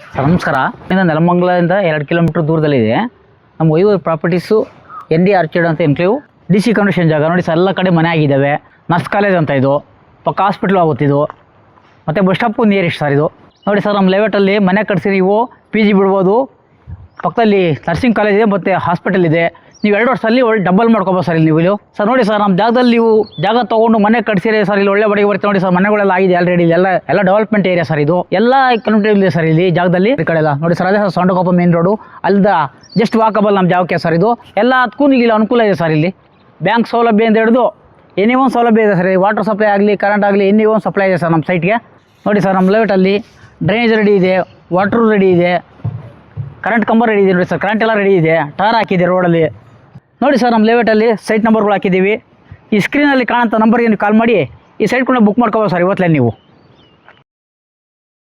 ನಮಸ್ಕಾರ. ಇನ್ನು ನೆಲಮಂಗಲದಿಂದ ಎರಡು ಕಿಲೋಮೀಟ್ರ್ ದೂರದಲ್ಲಿದೆ. ನಮ್ಮ ವೈವ ಪ್ರಾಪರ್ಟೀಸು ಎನ್ ಡಿ ಆರ್ಚಿಡ್ ಅಂತ ಎನ್ಕ್ಲೇವ್ ಡಿ ಸಿ ಕಂಡೀಷನ್ ಜಾಗ. ನೋಡಿ ಸರ್, ಎಲ್ಲ ಕಡೆ ಮನೆ ಆಗಿದ್ದಾವೆ. ನರ್ಸ್ ಕಾಲೇಜ್ ಅಂತ ಇದು. ಪಕ್ಕ ಹಾಸ್ಪಿಟ್ಲ್ ಆಗುತ್ತಿದ್ದು ಮತ್ತು ಬಸ್ ಸ್ಟಾಪು ನಿಯರೆಸ್ಟ್ ಸರ್ ಇದು. ನೋಡಿ ಸರ್, ನಮ್ಮ ಲೇಔಟಲ್ಲಿ ಮನೆ ಕಟ್ಸಿ ನೀವು ಪಿ ಜಿ ಬಿಡ್ಬೋದು. ಪಕ್ಕದಲ್ಲಿ ನರ್ಸಿಂಗ್ ಕಾಲೇಜ್ ಇದೆ ಮತ್ತು ಹಾಸ್ಪಿಟಲ್ ಇದೆ. ನೀವು ಎರಡು ವರ್ಷದಲ್ಲಿ ಒಳ್ಳೆ ಡಬಲ್ ಮಾಡ್ಕೋಬೋದು ಸರ್ ಇಲ್ಲಿ ನೀವು ಇಲ್ಲಿ. ಸರ್ ನೋಡಿ ಸರ್ ನಮ್ಮ ಜಾಗದಲ್ಲಿ ನೀವು ಜಾಗ ತೊಗೊಂಡು ಮನೆ ಕಟ್ಸಿರಿ ಸರ್ ಇಲ್ಲಿ ಒಳ್ಳೆ ಬಡಿಗೆ ಬರುತ್ತೆ ನೋಡಿ ಸರ್ ಮನೆಗಳೆಲ್ಲ ಆಗಿದೆ ಆಲ್ರೆಡಿ ಎಲ್ಲ ಎಲ್ಲ ಡೆವಲಪ್ಮೆಂಟ್ ಏರಿಯಾ ಸರ್ ಇದು. ಎಲ್ಲ ಕಿಲೋಮೀಟರ್ ಇದೆ ಸರ್ ಇಲ್ಲಿ ಜಾಗದಲ್ಲಿ. ಈ ಕಡೆ ಎಲ್ಲ ನೋಡಿ ಸರ್ ಅದೇ ಸರ್ ಸೊಂಡಕೊಪ್ಪ ಮೇನ್ ರೋಡು ಅಲ್ದ ಜಸ್ಟ್ ವಾಕಬಲ್ ನಮ್ಮ ಜಾಗಕ್ಕೆ ಸರ್ ಇದು. ಎಲ್ಲ ಅದಕ್ಕೂ ಇಲ್ಲಿ ಅನುಕೂಲ ಇದೆ ಸರ್ ಇಲ್ಲಿ. ಬ್ಯಾಂಕ್ ಸೌಲಭ್ಯ ಅಂತ ಹಿಡಿದು ಎನಿ ಒಂದು ಸೌಲಭ್ಯ ಇದೆ ಸರ್ ವಾಟರ್ ಸಪ್ಲೈ ಆಗಲಿ ಕರೆಂಟ್ ಆಗಲಿ ಎನಿ ಒಂದು ಸಪ್ಲೈ ಇದೆ ಸರ್ ನಮ್ಮ ಸೈಟ್ಗೆ ನೋಡಿ ಸರ್ ನಮ್ಮ ಲೈಟಲ್ಲಿ ಡ್ರೈನೇಜ್ ರೆಡಿ ಇದೆ ವಾಟ್ರು ರೆಡಿ ಇದೆ. ಕರೆಂಟ್ ಕಂಬ ರೆಡಿ ಇದೆ ನೋಡಿ ಸರ್ ಕರೆಂಟ್ ಎಲ್ಲ ರೆಡಿ ಇದೆ. ಟಾರ್ ಹಾಕಿದೆ ರೋಡಲ್ಲಿ ನೋಡಿ ಸರ್ ನಮ್ಮ ಲೇಔಟಲ್ಲಿ ಸೈಟ್ ನಂಬರ್ಗಳು ಹಾಕಿದ್ದೀವಿ. ಈ ಸ್ಕ್ರೀನಲ್ಲಿ ಕಾಣೋಂಥ ನಂಬರ್ಗೆ ನೀವು ಕಾಲ್ ಮಾಡಿ. ಈ ಸೈಟ್ ಕೂಡ ಬುಕ್ ಮಾಡ್ಕೋಬೋದು ಸರ್ ಇವತ್ತಲೇ ನೀವು.